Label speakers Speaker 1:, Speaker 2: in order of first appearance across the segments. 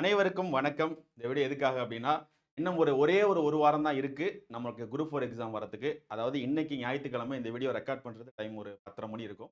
Speaker 1: அனைவருக்கும் வணக்கம். இந்த வீடியோ எதுக்காக அப்படின்னா இன்னும் ஒரு ஒரே ஒரு ஒரு வாரம் தான் இருக்குது நம்மளுக்கு குரூப் ஃபோர் எக்ஸாம் வரதுக்கு அதாவது இன்னைக்கு ஞாயிற்றுக்கிழமை இந்த வீடியோ ரெக்கார்ட் பண்ணுறது டைம் ஒரு பத்தரை மணி இருக்கும்.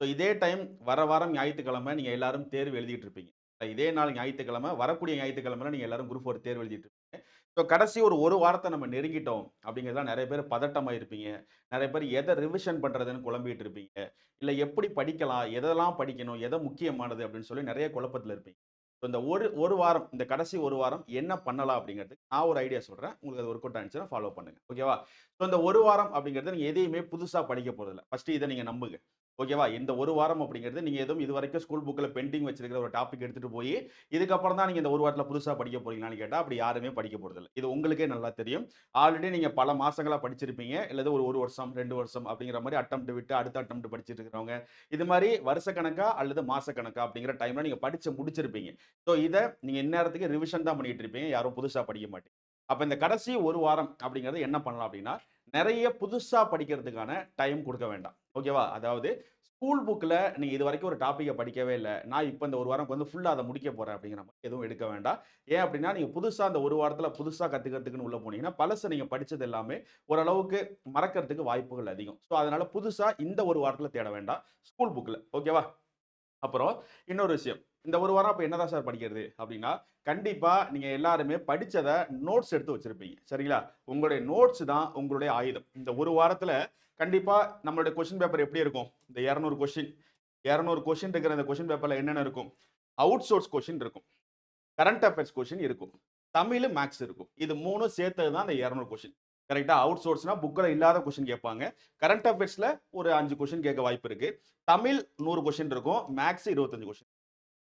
Speaker 1: ஸோ இதே டைம் வர வாரம் ஞாயிற்றுக்கிழமை நீங்கள் எல்லாரும் தேர்வு எழுதிட்டு இருப்பீங்க. இதே நாள் ஞாயிற்றுக்கிழமை வரக்கூடிய ஞாயிற்றுக்கிழமை நீங்கள் எல்லாரும் குரூப் ஃபோர் தேர்வு எழுதிட்டு இருப்பீங்க. ஸோ கடைசி ஒரு ஒரு வாரத்தை நம்ம நெருங்கிட்டோம் அப்படிங்கிறதுலாம் நிறைய பேர் பதட்டமாக இருப்பீங்க நிறைய பேர் எதை ரிவிஷன் பண்ணுறதுன்னு குழம்பிட்டு இருப்பீங்க. இல்லை எப்படி படிக்கலாம் எதெல்லாம் படிக்கணும் எதை முக்கியமானது அப்படின்னு சொல்லி நிறைய குழப்பத்தில் இருப்பீங்க. இந்த ஒரு ஒரு வாரம் இந்த கடைசி ஒரு வாரம் என்ன பண்ணலாம் அப்படிங்கிறதுக்கு நான் ஒரு ஐடியா சொல்கிறேன் உங்களுக்கு அது ஒர்க் அவுட் ஆனிச்சுன்னா ஃபாலோ பண்ணுங்க. ஓகேவா ஸோ இந்த ஒரு வாரம் அப்படிங்கிறது நீங்கள் எதையுமே புதுசாக படிக்க போகிறதில்ல ஃபஸ்ட்டு இதை நீங்கள் நம்புங்க. ஓகேவா? இந்த ஒரு வாரம் அப்படிங்கிறது நீங்கள் எதுவும் இது வரைக்கும் ஸ்கூல் புக்கில் பெண்டிங் வச்சிருக்கிற ஒரு டாபிக் எடுத்துகிட்டு போய் இதுக்கப்புறம் தான் நீங்கள் இந்த ஒரு வாரத்தில் புதுசாக படிக்க போறீங்களான்னு கேட்டால் அப்படி யாருமே படிக்க போகிறதில்ல இது உங்களுக்கே நல்லா தெரியும். ஆல்ரெடி நீங்கள் பல மாதங்களாக படிச்சிருப்பீங்க இல்லது ஒரு ஒரு வருஷம் ரெண்டு வருஷம் அப்படிங்கிற மாதிரி அட்டம் விட்டு அடுத்த அட்டம் படிச்சுட்டு இருக்கிறவங்க இது மாதிரி வருஷ கணக்கா அல்லது மாசக்கணக்கா அப்படிங்கிற டைமில் நீங்கள் படித்து முடிச்சிருப்பீங்க. ஸோ இதை நீங்கள் இந்நேரத்துக்கு ரிவிஷன் தான் பண்ணிகிட்டு இருப்பீங்க. யாரும் புதுசாக படிக்க மாட்டீங்க. அப்போ இந்த கடைசி ஒரு வாரம் அப்படிங்கிறது என்ன பண்ணலாம் அப்படின்னா நிறைய புதுசாக படிக்கிறதுக்கான டைம் கொடுக்க வேண்டாம். ஓகேவா அதாவது ஸ்கூல் புக்கில் நீங்கள் இது வரைக்கும் ஒரு டாப்பிக்கை படிக்கவே இல்லை. நான் இப்போ இந்த ஒரு வாரம் வந்து ஃபுல்லாக அதை முடிக்க போகிறேன் அப்படிங்கிற மாதிரி எதுவும் எடுக்க வேண்டாம். ஏன் அப்படின்னா நீங்கள் புதுசாக அந்த ஒரு வாரத்தில் புதுசாக கற்றுக்கிறதுக்குன்னு உள்ளே போனீங்கன்னா பழசை நீங்கள் படித்தது எல்லாமே ஓரளவுக்கு மறக்கிறதுக்கு வாய்ப்புகள் அதிகம். ஸோ அதனால் புதுசாக இந்த ஒரு வாரத்தில் தேட வேண்டாம். ஸ்கூல் புக்கில் ஓகேவா அப்புறம் இன்னொரு விஷயம். இந்த ஒரு வாரம் அப்போ என்னதான் சார் படிக்கிறது? அப்படின்னா கண்டிப்பாக நீங்கள் எல்லாருமே படித்ததை நோட்ஸ் எடுத்து வச்சுருப்பீங்க. சரிங்களா? உங்களுடைய நோட்ஸ் தான் உங்களுடைய ஆயுதம். இந்த ஒரு வாரத்தில் கண்டிப்பாக நம்மளுடைய கொஷின் பேப்பர் எப்படி இருக்கும்? இந்த இரநூறு கொஷின் இரநூறு கொஷின் இருக்கிற இந்த கொஷின் பேப்பரில் என்னென்ன இருக்கும்? அவுட் சோர்ஸ் கொஷின் இருக்கும். கரண்ட் அஃபேர்ஸ் கொஷின் இருக்கும். தமிழ் மேக்ஸ் இருக்கும். இது மூணும் சேர்த்தது தான் இந்த இரநூறு கொஷின் கரெக்டாக அவுட் சோர்ஸ்னா புக்கில் இல்லாத கொஷின் கேட்பாங்க. கரண்ட் அஃபேர்ஸில் ஒரு அஞ்சு கொஷின் கேட்க வாய்ப்பு இருக்குது தமிழ் நூறு கொஷின் இருக்கும். மேக்ஸ் இருபத்தஞ்சு கொஷின்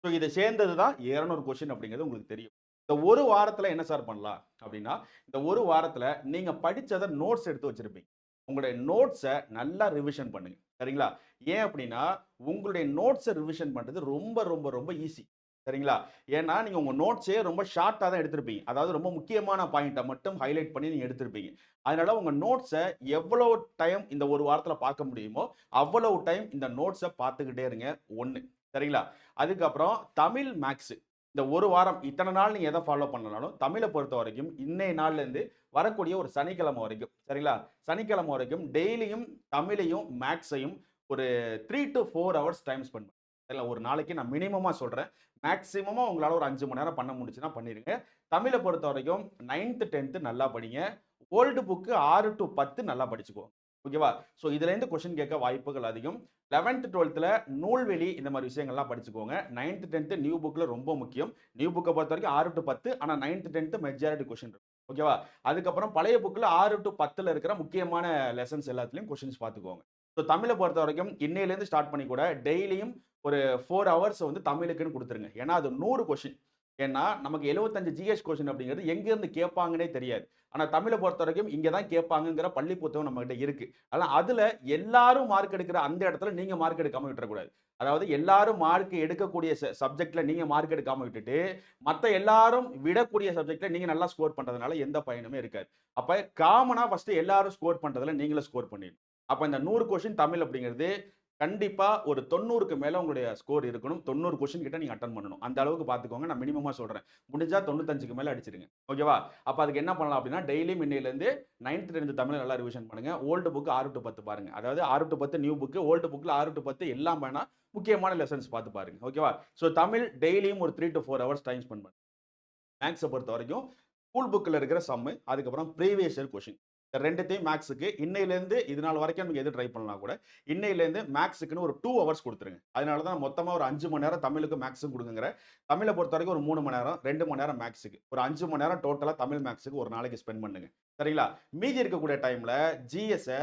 Speaker 1: ஸோ இதை சேர்ந்தது தான் இரநூறு கொஷின் அப்படிங்கிறது உங்களுக்கு தெரியும். இந்த ஒரு வாரத்தில் என்ன சார் பண்ணலாம் அப்படின்னா இந்த ஒரு வாரத்தில் நீங்கள் படித்ததை நோட்ஸ் எடுத்து வச்சுருப்பீங்க. உங்களுடைய நோட்ஸை நல்லா ரிவிஷன் பண்ணுங்க. சரிங்களா? ஏன் அப்படின்னா உங்களுடைய நோட்ஸை ரிவிஷன் பண்ணுறது ரொம்ப ரொம்ப ரொம்ப ஈஸி சரிங்களா? ஏன்னா நீங்கள் உங்கள் நோட்ஸே ரொம்ப ஷார்ட்டாக தான் எடுத்திருப்பீங்க. அதாவது ரொம்ப முக்கியமான பாயிண்ட்டை மட்டும் ஹைலைட் பண்ணி நீங்கள் எடுத்திருப்பீங்க. அதனால உங்கள் நோட்ஸை எவ்வளோ டைம் இந்த ஒரு வாரத்தில் பார்க்க முடியுமோ அவ்வளவு டைம் இந்த நோட்ஸை பார்த்துக்கிட்டே இருங்க. ஒன்று சரிங்களா? அதுக்கப்புறம் தமிழ் மேக்ஸு இந்த ஒரு வாரம் இத்தனை நாள் நீங்கள் எதை ஃபாலோ பண்ணனாலும் தமிழை பொறுத்த வரைக்கும் இன்னைய நாள்லேருந்து வரக்கூடிய ஒரு சனிக்கிழமை வரைக்கும் சரிங்களா? சனிக்கிழமை வரைக்கும் டெய்லியும் தமிழையும் மேக்ஸையும் ஒரு three to four hours time spend பண்ணுங்க ஒரு நாளைக்கு நான் மினிமமாக சொல்கிறேன் மேக்ஸிமமாக உங்களால் ஒரு அஞ்சு மணி நேரம் பண்ண முடிச்சுன்னா பண்ணிடுங்க தமிழை பொறுத்த வரைக்கும் நைன்த்து டென்த்து நல்லா படிங்க. ஓல்டு புக்கு ஆறு டு பத்து நல்லா படிச்சுக்குவோம் ஓகேவா ஸோ இதுலேருந்து கொஷின் கேட்க வாய்ப்புகள் அதிகம். லெவன்த்து டுவெல்த்தில் நூல்வெளி இந்த மாதிரி விஷயங்கள்லாம் படிச்சுக்கோங்க. நைன்த்து டென்த்து நியூ புக்கில் ரொம்ப முக்கியம். நியூ புக்கை பொறுத்த வரைக்கும் ஆறு டு பத்து ஆனால் நைன்த்து டென்த்து மெஜாரிட்டி கொஷின் இருக்கும் ஓகேவா அதுக்கப்புறம் பழைய புக்கில் ஆறு டு பத்தில் இருக்கிற முக்கியமான லெசன்ஸ் எல்லாத்துலேயும் கொஷின்ஸ் பார்த்துக்கோங்க. ஸோ தமிழை பொறுத்த வரைக்கும் இன்னையிலேருந்து ஸ்டார்ட் பண்ணி கூட டெய்லியும் ஒரு ஃபோர் ஹவர்ஸ் வந்து தமிழுக்குன்னு கொடுத்துருங்க. ஏன்னா அது நூறு கொஷின் ஏன்னா நமக்கு எழுபத்தஞ்சு ஜிஎஸ் கொஷின் அப்படிங்கிறது எங்கேருந்து கேட்பாங்கன்னே தெரியாது. ஆனால் தமிழை பொறுத்த வரைக்கும் இங்கே தான் கேட்பாங்கங்கிற பள்ளி புத்தகம் நம்மகிட்ட இருக்கு. ஆனால் அதில் எல்லாரும் மார்க் எடுக்கிற அந்த இடத்துல நீங்கள் மார்க் எடுக்காமல் விட்டுறக்கூடாது. அதாவது எல்லாரும் மார்க் எடுக்கக்கூடிய சப்ஜெக்டில் நீங்கள் மார்க் எடுக்காமல் விட்டுட்டு மற்ற எல்லாரும் விடக்கூடிய சப்ஜெக்டில் நீங்கள் நல்லா ஸ்கோர் பண்ணுறதுனால எந்த பயனுமே இருக்காது. அப்போ காமனாக ஃபஸ்ட்டு எல்லாரும் ஸ்கோர் பண்ணுறதுல நீங்களும் ஸ்கோர் பண்ணிடணும். அப்போ இந்த நூறு கொஷின் தமிழ் அப்படிங்கிறது கண்டிப்பாக ஒரு தொண்ணூறுக்கு மேலே உங்களுடைய ஸ்கோர் இருக்கணும். தொண்ணூறு கொஸ்டின் கிட்ட நீங்கள் அட்டன் பண்ணணும். அந்த அளவுக்கு பார்த்துக்கோங்க நான் மினிமமாக சொல்கிறேன் முடிஞ்சால் தொண்ணூத்தஞ்சுக்கு மேலே அடிச்சிருங்க. ஓகேவா அப்போ அதுக்கு என்ன பண்ணலாம் அப்படின்னா டெய்லி மின்னிலேருந்து இருந்து நைன்த் இருந்து தமிழ் நல்லா ரிவிஷன் பண்ணுங்கள் ஓல்டு புக்கு ஆறு டு பத்து பாருங்கள் அதாவது ஆறு டு பத்து நியூ புக்கு ஓல்டு புக்கில் ஆறு டு பத்து எல்லாம் வேணால் முக்கியமான லெசன்ஸ் பார்த்து பாருங்க. ஓகேவா ஸோ தமிழ் டெய்லியும் ஒரு three to four hours time spend பண்ணுங்கள் மேக்ஸை பொறுத்த வரைக்கும் ஸ்கூல் புக்கில் இருக்கிற சம்மு அதுக்கப்புறம் ப்ரீவியஸ் இயர் கொஷின் ரெண்டுத்தையும் மேக்ஸுக்கு இன்னையிலேருந்து இது நாள் வரைக்கும் நமக்கு எது ட்ரை பண்ணலாம் கூட இன்னையிலேருந்து மேக்ஸுக்குன்னு ஒரு டூ ஹவர்ஸ் கொடுத்துருங்க. அதனால தான் மொத்தமாக ஒரு அஞ்சு மணி நேரம் தமிழுக்கு மேக்ஸுக்கு கொடுக்குங்கிற தமிழை பொறுத்த வரைக்கும் ஒரு மூணு மணி நேரம் ரெண்டு மணி நேரம் மேக்ஸுக்கு ஒரு அஞ்சு மணி நேரம் டோட்டலாக தமிழ் மேக்ஸுக்கு ஒரு நாளைக்கு ஸ்பெண்ட் பண்ணுங்க. சரிங்களா? மீதி இருக்கக்கூடிய டைமில் ஜிஎஸ்ஸை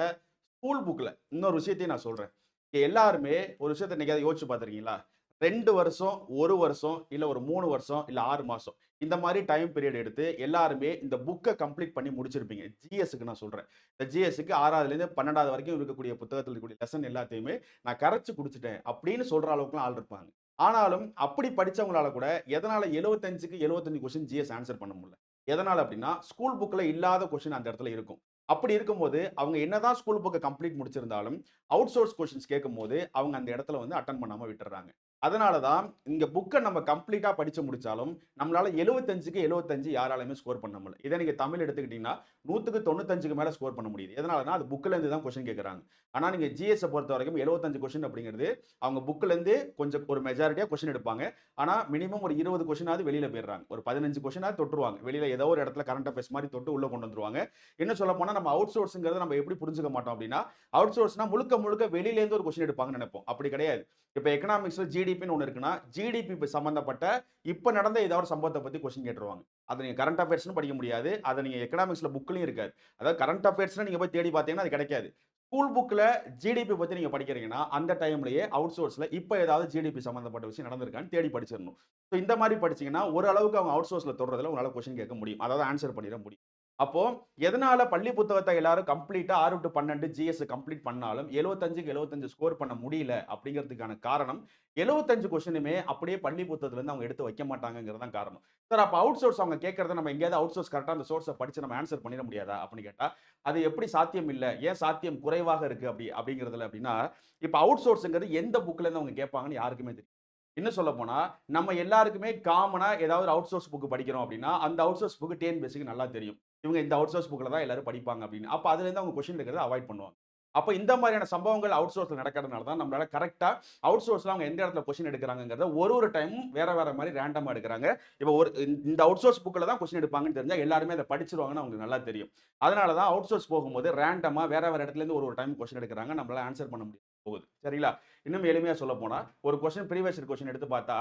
Speaker 1: ஸ்கூல் புக்கில் இன்னொரு விஷயத்தையும் நான் சொல்கிறேன் எல்லாருமே ஒரு விஷயத்தை நீங்கள் யோசிச்சு பார்த்துருக்கீங்களா? ரெண்டு வருஷம் ஒரு வருஷம் இல்லை ஒரு மூணு வருஷம் இல்லை ஆறு மாதம் இந்த மாதிரி டைம் பீரியட் எடுத்து எல்லாருமே இந்த புக்கை கம்ப்ளீட் பண்ணி முடிச்சிருப்பீங்க. ஜிஎஸ்க்கு நான் சொல்கிறேன் இந்த ஜிஎஸ்க்கு ஆறாவதுலேருந்து பன்னெண்டாவது வரைக்கும் இருக்கக்கூடிய புத்தகத்தில் இருக்கக்கூடிய லெசன் எல்லாத்தையுமே நான் கரைச்சி குடிச்சிட்டேன் அப்படின்னு சொல்கிற அளவுக்குலாம் ஆள் இருப்பாங்க. ஆனாலும் அப்படி படித்தவங்களால கூட எதனால் எழுபத்தஞ்சுக்கு எழுபத்தஞ்சு கொஸ்டின் ஜிஎஸ் ஆன்சர் பண்ண முடியல? எதனால் அப்படின்னா ஸ்கூல் புக்கில் இல்லாத கொஸ்டின் அந்த இடத்துல இருக்கும். அப்படி இருக்கும்போது அவங்க என்னதான் ஸ்கூல் புக்கை கம்ப்ளீட் முடிச்சிருந்தாலும் அவுட் சோர்ஸ் கொஷின்ஸ் கேட்கும்போது அவங்க அந்த இடத்துல வந்து அட்டன் பண்ணாமல் விட்டுறாங்க. அதனால தான் இங்கே புக்கை நம்ம கம்ப்ளீட்டாக படித்து முடிச்சாலும் நம்மளால் எழுபத்தஞ்சுக்கு எழுபத்தஞ்சு யாராலையுமே ஸ்கோர் பண்ண முடியல. இதே நீங்கள் தமிழ் எடுத்துக்கிட்டிங்கன்னா நூற்றுக்கு தொண்ணூத்தஞ்சுக்கு மேலே ஸ்கோர் பண்ண முடியுது. எதனாலனா அது புக்ல இருந்து தான் கொஸ்டின் கேட்கறாங்க. ஆனா நீங்க ஜிஎஸ் பொறுத்தவரைக்கும் 75 கொஸ்டின் அப்படிங்கிறது அவங்க புக்கிலேருந்து கொஞ்சம் ஒரு மெஜாரிட்டியாக கொஷின் எடுப்பாங்க. ஆனால் மினிமம் ஒரு இருபது கொஷினாவது வெளியில் போயிடுறாங்க. ஒரு பதினஞ்சு கொஷினாவது தொட்டுருவாங்க. வெளியில் ஏதோ ஒரு இடத்துல கரண்ட் அஃபேர்ஸ் மாதிரி தொட்டு உள்ளே கொண்டு வந்துருவாங்க. என்ன சொல்ல போனால் நம்ம அவுட் சோர்ஸுங்கிறத நம்ம எப்படி புரிஞ்சுக்க மாட்டோம் அப்படின்னா, அவுட் சோர்ஸ்னால் முழுக்க முழுக்க வெளியிலேருந்து ஒரு கொஷின் எடுப்பாங்கன்னு நினைப்போம். அப்படி கிடையாது. இப்போ எக்கனாமிக்ஸில் ஜி ஜிடிபின்னு ஒன்று இருக்குன்னா, ஜிடிபி சம்மந்தப்பட்ட இப்போ நடந்த ஏதாவது ஒரு பற்றி கொஸ்டின் கேட்டுருவாங்க. அதை நீங்கள் கரண்ட் அஃபேர்ஸ்னு படிக்க முடியாது. அதை நீங்கள் எக்கனாமிக்ஸில் புக்லையும் இருக்காது. அதாவது கரண்ட் அஃபேர்ஸ்னு நீங்கள் போய் தேடி பார்த்தீங்கன்னா அது கிடைக்காது. ஸ்கூல் புக்கில் ஜிடிபி பற்றி நீங்கள் படிக்கிறீங்கன்னா, அந்த டைம்லேயே அவுட் சோர்ஸில் இப்போ ஏதாவது ஜிடிபி சம்மந்தப்பட்ட விஷயம் நடந்திருக்கான்னு தேடி படிச்சிடணும் ஸோ இந்த மாதிரி படிச்சீங்கன்னா, ஓரளவுக்கு அவங்க அவுட் சோர்ஸில் தொடர்றதுல உங்களால் கொஸ்டின் கேட்க முடியும். அதாவது ஆன்சர் பண்ணிட முடியும். அப்போ எதனால பள்ளி புத்தகத்தை எல்லாரும் கம்ப்ளீட்டா ஆறு டு பன்னெண்டு ஜிஎஸ் கம்ப்ளீட் பண்ணாலும் 75க்கு 75 ஸ்கோர் பண்ண முடியல அப்படிங்கிறதுக்கான காரணம் 75 கொஸ்டினுமே அப்படியே பள்ளி புத்தகத்துல இருந்து அவங்க எடுத்து வைக்க மாட்டாங்கங்கிறது தான் காரணம். சார் அப்ப அவுட் சோர்ஸ் அவங்க கேட்கறத நம்ம எங்கேயாவது அவுட் சோர்ஸ் கரெக்டாக அந்த சோர்ஸை படிச்சு நம்ம ஆன்சர் பண்ணிட முடியாதா? அப்படின்னு கேட்டா, அது எப்படி சாத்தியம் இல்லை ஏன் சாத்தியம் குறைவாக இருக்கு அப்படி அப்படிங்கிறதுல அப்படின்னா, இப்ப அவுட் சோர்ஸ்ங்கிறது எந்த புக்ல இருந்து அவங்க கேட்பாங்கன்னு யாருக்குமே தெரியாது. இன்னும் சொல்லப்போனா, நம்ம எல்லாருக்குமே காமனா ஏதாவது அவுட் சோர்ஸ் புக் படிக்கிறோம் அப்படின்னா, அந்த அவுட் சோர்ஸ் புக் டிஎன்பிஎஸ்சிக்கு நல்லா தெரியும். இவங்க இந்த அவுட் சோர்ஸ் புக்கில் தான் எல்லாரும் படிப்பாங்க அப்படின்னு. அப்போ அதுலேருந்து அவங்க கொஷின் இருக்கிறத அவாய்ட் பண்ணுவாங்க. அப்போ இந்த மாதிரியான சம்பவங்கள் அவுட் சோர்ஸில் நடக்கிறதுனால தான் நம்மளால கரெக்டாக அவுட் சோர்ஸில் அவங்க எந்த இடத்துல கொஸ்டின் எடுக்கிறாங்கிறத ஒரு ஒரு டைமும் வேற வேற மாதிரி ரேண்டமாக எடுக்கிறாங்க இப்போ ஒரு இந்த அவுட் சோர்ஸ் புக்கில் தான் கொஸ்டின் எடுப்பாங்கன்னு தெரிஞ்சால் எல்லாருமே அதை படிச்சிருவாங்கன்னு அவங்களுக்கு நல்லா தெரியும். அதனால தான் அவுட் சோர்ஸ் போகும்போது ரேண்டமாக வேற வேற இடத்துல இருந்து ஒரு ஒரு டைம் கொஸ்டின் எடுக்கிறாங்க நம்மளால ஆன்சர் பண்ண முடியும் போகுது. சரிங்களா? இன்னும் எளிமையாக சொல்ல போனால் ஒரு கொஸ்டின் ப்ரீவியஸ் கொஸ்டின் எடுத்து பார்த்தா,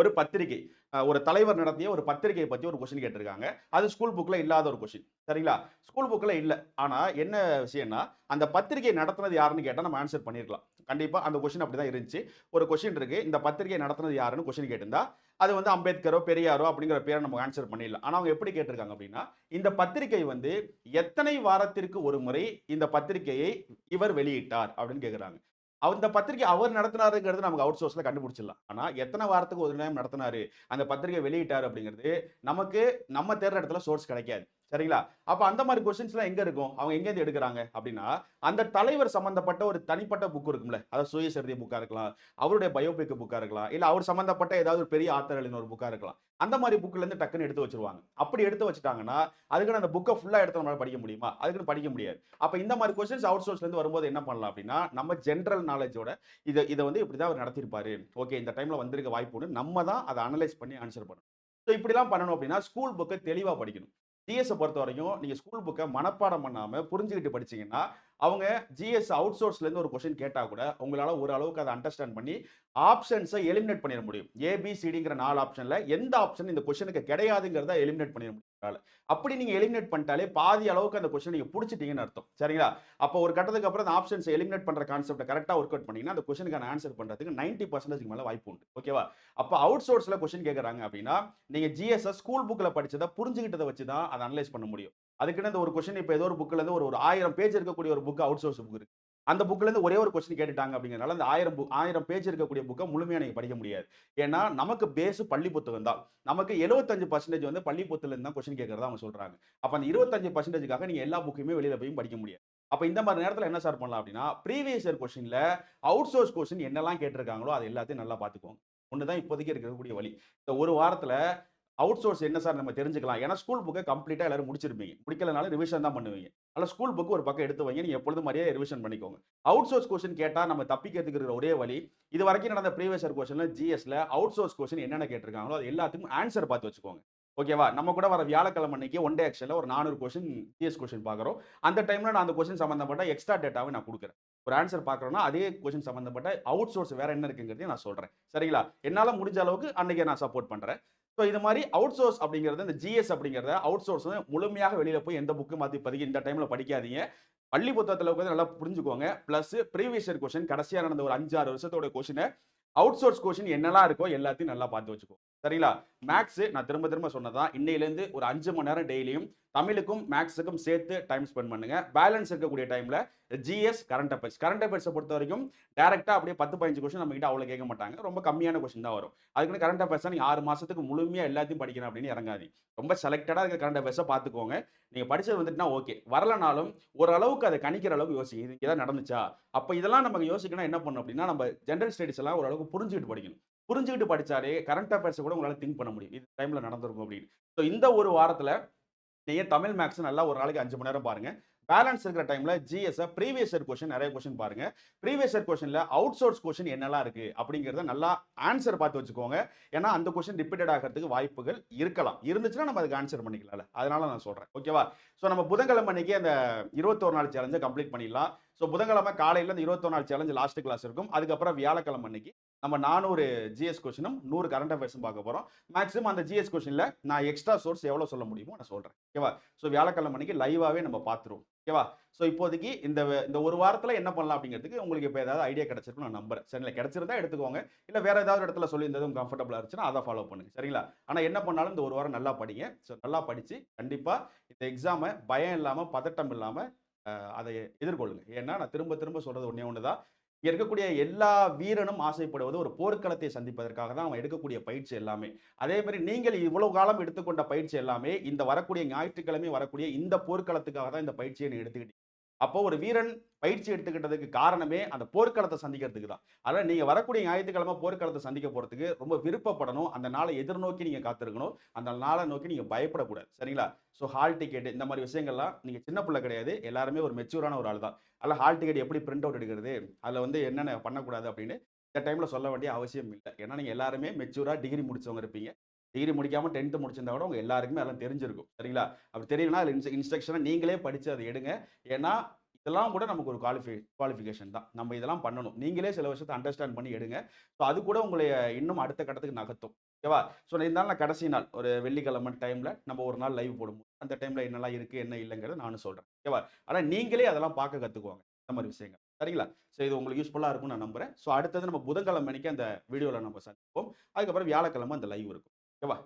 Speaker 1: ஒரு பத்திரிகை ஒரு தலைவர் நடத்திய ஒரு பத்திரிகையை பற்றி ஒரு கொஷின் கேட்டிருக்காங்க. அது ஸ்கூல் புக்கில் இல்லாத ஒரு கொஷின் சரிங்களா? ஸ்கூல் புக்கில் இல்லை ஆனால் என்ன விஷயம்னா, அந்த பத்திரிகை நடத்துனது யாருன்னு கேட்டால் நம்ம ஆன்சர் பண்ணியிருக்கலாம். கண்டிப்பாக அந்த கொஷின் அப்படி தான் இருந்துச்சு. ஒரு கொஷின் இருக்குது இந்த பத்திரிகை நடத்துனது யாருன்னு கொஷின் கேட்டிருந்தா, அது வந்து அம்பேத்கரோ, பெரியாரோ அப்படிங்கிற பேரை நம்ம ஆன்சர் பண்ணிடலாம். ஆனால் அவங்க எப்படி கேட்டிருக்காங்க அப்படின்னா, இந்த பத்திரிகை வந்து எத்தனை வாரத்திற்கு ஒரு முறை இந்த பத்திரிகையை இவர் வெளியிட்டார் அப்படின்னு கேட்குறாங்க. அந்த பத்திரிகை அவர் நடத்தினாருங்கிறது நமக்கு அவுட் சோர்ஸ்ல கண்டுபிடிச்சிடலாம். ஆனா எத்தனை வாரத்துக்கு ஒரு நேரம் நடத்தினாரு, அந்த பத்திரிகை வெளியிட்டார் அப்படிங்கிறது நமக்கு நம்ம தேடுற இடத்துல சோர்ஸ் கிடைக்காது. சரிங்களா? அப்ப அந்த மாதிரி கொஸ்டின்ஸ்லாம் எங்க இருக்கும்? அவங்க எங்கேருந்து எடுக்கிறாங்க அப்படின்னா, அந்த தலைவர் சம்பந்தப்பட்ட ஒரு தனிப்பட்ட புக் இருக்கும்ல. அதாவது சுயசரிதை புக்கா இருக்கலாம். அவருடைய பயோபிக் புக்கா இருக்கலாம். இல்ல அவர் சம்பந்தப்பட்ட ஏதாவது ஒரு பெரிய ஆத்தர் எழுதின ஒரு புக்கா இருக்கலாம். அந்த மாதிரி புக்ல இருந்து டக்குன்னு எடுத்து வச்சிருவாங்க அப்படி எடுத்து வச்சுட்டாங்கன்னா, அதுக்குன்னு அந்த புக்கை ஃபுல்லா எடுத்து நம்மளால படிக்க முடியுமா? அதுக்குன்னு படிக்க முடியாது. அப்ப இந்த மாதிரி கொஸ்டின்ஸ் அவுட் சோர்ஸ்ல இருந்து வரும்போது என்ன பண்ணலாம் அப்படின்னா, நம்ம ஜென்ரல் நாலேஜோட இதை இதை வந்து இப்படி தான் அவர் நடத்திருப்பாரு ஓகே இந்த டைம்ல வந்திருக்க வாய்ப்பு நம்ம தான் அதை அனலைஸ் பண்ணி ஆன்சர் பண்ணணும். ஸோ இப்படிலாம் பண்ணணும் அப்படின்னா, ஸ்கூல் புக்கை தெளிவாக படிக்கணும். ஜிஎஸ்ஸை பொறுத்த வரைக்கும் நீங்கள் ஸ்கூல் புக்கை மனப்பாடம் பண்ணாமல் புரிஞ்சுக்கிட்டு படிச்சீங்கன்னா, அவங்க ஜிஎஸ் அவுட் சோர்ஸ்லேருந்து ஒரு கொஷின் கேட்டால் கூட, உங்களால ஓரளவுக்கு அதை அண்டர்ஸ்டாண்ட் பண்ணி ஆப்ஷன்ஸை எலிமினேட் பண்ணிட முடியும். ஏபிசிடிங்கிற நாலு ஆப்ஷனில் எந்த ஆப்ஷன் இந்த கொஷனுக்கு கிடையாதுங்கிறத எலிமினேட் பண்ணிட முடியும் உங்களால. அப்படி நீங்க எலிமினேட் பண்ணிட்டாலே பாதி அளவுக்கு அந்த கொஸ்டின் நீங்க பிடிச்சிட்டீங்கன்னு அர்த்தம். சரிங்களா? அப்போ ஒரு கட்டத்துக்கு அப்புறம் அந்த ஆப்ஷன்ஸ் எலிமினேட் பண்ற கான்செப்ட்ட கரெக்டாக ஒர்க் அவுட் பண்ணீங்கன்னா, அந்த கொஸ்டினுக்கான ஆன்சர் பண்றதுக்கு 90% மேல வாய்ப்பு உண்டு. ஓகேவா? அப்போ அவுட் சோர்ஸ்ல கொஸ்டின் கேட்கறாங்க அப்படின்னா, நீங்க ஜிஎஸ்எஸ் ஸ்கூல் புக்ல படிச்சதை புரிஞ்சுக்கிட்டதை வச்சு தான் அதை அனலைஸ் பண்ண முடியும். அதுக்குன்னு அந்த ஒரு கொஸ்டின் இப்போ ஏதோ ஒரு புக்ல இருந்து ஒரு ஒரு ஆயிரம் பேஜ் இருக்கக்கூடிய ஒரு புக் அவுட் சோர்ஸ் புக் இருக்கு. அந்த புக்கிலேருந்து ஒரே ஒரு கொஸ்டின் கேட்டுட்டாங்க அப்படிங்கிறனால, அந்த ஆயிரம் புக் 1000 பேஜ் இருக்கக்கூடிய புக்கை முழுமையாக நீங்கள் படிக்க முடியாது. ஏன்னா, நமக்கு பேஸு பள்ளி புத்தகம் தான். நமக்கு 75% வந்து பள்ளி புத்தகத்துல தான் கொஸ்டின் கேட்கறதா அவங்க சொல்கிறாங்க அப்போ அந்த இருபத்தஞ்சு பர்சன்டேஜுக்காக நீங்கள் எல்லா புக்கையுமே வெளியில் போய் படிக்க முடியாது. அப்போ இந்த மாதிரி நேரத்தில் என்ன சார் பண்ணலாம் அப்படின்னா, ப்ரீவியஸ் இயர் கொஸ்டினில் அவுட் சோர்ஸ் கொஸ்டின் என்னெல்லாம் கேட்டிருக்காங்களோ, அது எல்லாத்தையும் நல்லா பார்த்துக்கோங்க. ஒன்று தான் இப்போதைக்கு இருக்கக்கூடிய வழி. இந்த ஒரு வாரத்தில் அவுட் சோர்ஸ் என்ன சார் நம்ம தெரிஞ்சுக்கலாம். ஏன்னா ஸ்கூல் புக்கை கம்ப்ளீட்டாக எல்லாரும் முடிச்சிருப்பீங்க. முடிக்கலனாலும் ரிவிஷன் தான் பண்ணுவீங்க. அதனால ஸ்கூல் புக்கு ஒரு பக்கம் எடுத்து வைங்க. நீங்கள் எப்பொழுதும் மாதிரியே ரிவிஷன் பண்ணிக்கோங்க. அவுட் சோர்ஸ் கொஸ்டின் கேட்டால் நம்ம தப்பிக்கிறதுக்கு இருக்கிற ஒரே வழி, இது வரைக்கும் நடந்த ப்ரீவியஸர் கொஸ்டினில் ஜிஎஸ்ல அவுட் சோர்ஸ் கொஸ்டின் என்னென்ன கேட்டிருக்காங்களோ, அது எல்லாத்துக்கும் ஆன்சர் பார்த்து வச்சுக்கோங்க. ஓகேவா? நம்ம கூட வர வியாழக்கிழமை அன்னைக்கு ஒன் டே ஆக்ஷனில் ஒரு 400 கொஸ்டின் ஜிஎஸ் கொஸ்டின் பார்க்குறோம். அந்த டைமில் நான் அந்த கொஸ்டின் சம்மந்தப்பட்ட எக்ஸ்ட்ரா டேட்டாவை நான் கொடுக்குறேன் ஒரு ஆன்சர் பார்க்குறோன்னா அதே கொஸ்டின் சம்மந்தப்பட்ட அவுட் சோர்ஸ் வேறு என்ன இருக்குங்கிறதையும் நான் சொல்கிறேன் சரிங்களா? என்னால் முடிஞ்ச அளவுக்கு அன்னைக்கு நான் சப்போர்ட் பண்ணுறேன் ஸோ இது மாதிரி அவுட் சோர்ஸ் அப்படிங்கிறது இந்த ஜிஎஸ் அப்படிங்கிறத அவுட் சோர்ஸ் முழுமையாக வெளியில போய் எந்த புக்கு மாத்தி பதிக்க இந்த டைம்ல படிக்காதீங்க. பள்ளி புத்தகத்துல வந்து நல்லா புரிஞ்சுக்கோங்க. பிளஸ் ப்ரீவியஸ் இயர் கொஷின் கடைசியாக நடந்த ஒரு 5, 6 வருஷத்தோட கொஷினை அவுட் சோர்ஸ் கொஷின் என்னெல்லாம் இருக்கோ எல்லாத்தையும் நல்லா பார்த்து வச்சுக்கோங்க. சரிங்களா? மேக்ஸ் நான் திரும்ப திரும்ப சொன்னதான் இன்னையிலேருந்து ஒரு அஞ்சு மணி நேரம் டெய்லியும் தமிழுக்கும் மேக்ஸுக்கும் சேர்த்து டைம் ஸ்பெண்ட் பண்ணுங்க. பேலன்ஸ் இருக்கக்கூடிய டைம்ல ஜிஎஸ் கரண்ட் அஃபேர்ஸ் கரண்ட் அஃபேர்ஸை பொறுத்த வரைக்கும் டேரக்டா அப்படியே பத்து பதினஞ்சு கொஸ்டின் நம்ம கிட்ட அவ்வளோ கேட்க மாட்டாங்க. ரொம்ப கம்மியான கொஸ்டின் தான் வரும். அதுக்குன்னு கரண்ட் அஃபேர்ஸ் நீங்க ஆறு மாசத்துக்கு முழுமையா எல்லாத்தையும் படிக்கணும் அப்படின்னு இறங்காது ரொம்ப செலக்டடா இருக்க கரண்ட் அஃபேர்ஸை பார்த்துக்கோங்க. நீங்க படிச்சது வந்துட்டுனா ஓகே வரலனாலும் ஓரளவுக்கு அதை கணிக்கிற அளவுக்கு யோசிக்க இது நடந்துச்சா? அப்போ இதெல்லாம் நமக்கு யோசிக்கணும் என்ன பண்ணணும் அப்படின்னா நம்ம ஜென்ரல் ஸ்டடிஸ் எல்லாம் ஓரளவுக்கு புரிஞ்சுக்கிட்டு படிக்கணும். புரிஞ்சுக்கிட்டு படிச்சாலே கரண்ட் அஃபேர்ஸை கூட உங்களால் திங்க் பண்ண முடியும். இது டைமில் நடந்திருக்கும் அப்படின்னு. ஸோ இந்த ஒரு வாரத்தில் நீங்கள் தமிழ் மேக்ஸ் நல்லா ஒரு நாளைக்கு அஞ்சு மணி நேரம் பாருங்கள் பேலன்ஸ் இருக்கிற டைமில் ஜிஎஸ்ஸை ப்ரீவியஸ் இயர் கொஷின் நிறைய கொஷின் பாருங்கள் ப்ரீவியஸ் இயர் கொஷனில் அவுட் சோர்ஸ் கொஷின் என்னெல்லாம் இருக்குது அப்படிங்கிறத நல்லா ஆன்சர் பார்த்து வச்சுக்கோங்க. ஏன்னா அந்த கொஷின் ரிப்பீட்டட் ஆகிறதுக்கு வாய்ப்புகள் இருக்கலாம். இருந்துச்சுன்னா நம்ம அதுக்கு ஆன்சர் பண்ணிக்கலாம்ல. அதனால நான் சொல்கிறேன் ஓகேவா ஸோ நம்ம புதன்கிழமை அன்னைக்கு அந்த இருபத்தோரு நாள் சேலஞ்சை கம்ப்ளீட் பண்ணிடலாம். ஸோ புதன்கிழமை காலையில் அந்த இருபத்தொரு நாள் சேலஞ்சு லாஸ்ட் கிளாஸ் இருக்கும். அதுக்கப்புறம் வியாழக்கிழமை அன்னைக்கு நம்ம நானூறு ஜிஎஸ் கொஸ்டினும் நூறு கரண்ட் அஃபேர்ஸும் பார்க்க போகிறோம் மேக்ஸிமம் அந்த ஜிஎஸ் கொஸ்டினில் நான் எக்ஸ்ட்ரா சோர்ஸ் எவ்வளோ சொல்ல முடியுமோ நான் சொல்கிறேன் ஓகேவா ஸோ வியாழக்கிழமை அன்னைக்கு லைவாகவே நம்ம பார்த்துருவோம். ஓகேவா ஸோ இப்போதைக்கு இந்த இந்த ஒரு வாரத்தில் என்ன பண்ணலாம் அப்படிங்கிறதுக்கு உங்களுக்கு இப்போ ஏதாவது ஐடியா கிடச்சிருக்கும் நான் நம்புறேன். சரிங்களா கிடச்சிருந்தா எடுத்துக்கோங்க. இல்லை வேறு ஏதாவது இடத்துல சொல்லியிருந்ததும் கம்ஃபர்டபுளாக இருந்துச்சுன்னா அதை ஃபாலோ பண்ணுங்க. சரிங்களா? ஆனால் என்ன பண்ணாலும் இந்த ஒரு வாரம் நல்லா படிங்க. ஸோ நல்லா படித்து கண்டிப்பாக இந்த எக்ஸாமை பயம் இல்லாமல் பதட்டம் இல்லாமல் அதை எதிர்கொள்ளுங்க. ஏன்னா நான் திரும்ப திரும்ப சொல்கிறது ஒன்றே ஒன்று தான் இங்கே இருக்கக்கூடிய எல்லா வீரனும் ஆசைப்படுவது ஒரு போர்க்களத்தை சந்திப்பதற்காக தான் அவன் எடுக்கக்கூடிய பயிற்சி எல்லாமே. அதே மாதிரி நீங்கள் இவ்வளவு காலம் எடுத்துக்கொண்ட பயிற்சி எல்லாமே இந்த வரக்கூடிய ஞாயிற்றுக்கிழமை வரக்கூடிய இந்த போர்க்களத்துக்காக தான் இந்த பயிற்சியை நீ எடுத்துக்கிட்டீங்க. அப்போ ஒரு வீரன் பயிற்சி எடுத்துக்கிட்டதுக்கு காரணமே அந்த போர்க்களத்தை சந்திக்கிறதுக்கு தான். அதனால் நீங்கள் வரக்கூடிய ஞாயிற்றுக்கிழமை போர்க்களத்தை சந்திக்க போகிறதுக்கு ரொம்ப விருப்பப்படணும். அந்த நாளை எதிர்நோக்கி நீங்கள் காத்திருக்கணும். அந்த நாளை நோக்கி நீங்கள் பயப்படக்கூடாது. சரிங்களா? ஸோ ஹால் டிக்கெட் இந்த மாதிரி விஷயங்கள்லாம் நீங்கள் சின்ன பிள்ளை கிடையாது. எல்லாருமே ஒரு மெச்சூரான ஒரு ஆள் தான். அதில் ஹால் டிக்கெட் எப்படி பிரிண்ட் அவுட் எடுக்கிறது? அதில் வந்து என்னென்ன பண்ணக்கூடாது அப்படின்னு இந்த டைமில் சொல்ல வேண்டிய அவசியம் இல்லை. ஏன்னா நீங்கள் எல்லாருமே மெச்சூராக டிகிரி முடிச்சவங்க இருப்பீங்க. டிகிரி முடிக்காமல் டென்த்து முடிச்சிருந்தா கூட உங்கள் எல்லாருக்குமே அதெல்லாம் தெரிஞ்சிருக்கும். சரிங்களா? அப்படி தெரியலனா அதில் இன்ஸ்ட்ரக்ஷனை நீங்களே படித்து அதை எடுங்க. ஏன்னா இதெல்லாம் கூட நமக்கு ஒரு குவாலிஃபி குவாலிஃபிகேஷன் தான். நம்ம இதெல்லாம் பண்ணணும். நீங்களே சில விஷயத்தை அண்டர்ஸ்டாண்ட் பண்ணி எடுங்க. ஸோ அது கூட உங்களை இன்னும் அடுத்த கட்டத்துக்கு நகர்த்தும். ஓகேவா ஸோ இருந்தாலும் நான் கடைசி நாள் ஒரு வெள்ளிக்கிழமை டைமில் நம்ம ஒரு நாள் லைவ் போடுவோம் அந்த டைமில் என்னெல்லாம் இருக்குது என்ன இல்லைங்கிறத நானும் சொல்கிறேன் ஓகேவா ஆனால் நீங்களே அதெல்லாம் பார்க்க கற்றுக்குவாங்க இந்த மாதிரி விஷயங்கள். சரிங்களா? ஸோ இது உங்களுக்கு யூஸ்ஃபுல்லாக இருக்கும்னு நான் நம்புகிறேன் ஸோ அடுத்தது நம்ம புதன்கிழமை அன்னைக்கு அந்த வீடியோவில் நம்ம சந்திப்போம். அதுக்கப்புறம் வியாழக்கிழமை அந்த லைவ் இருக்கும். ஓகேவா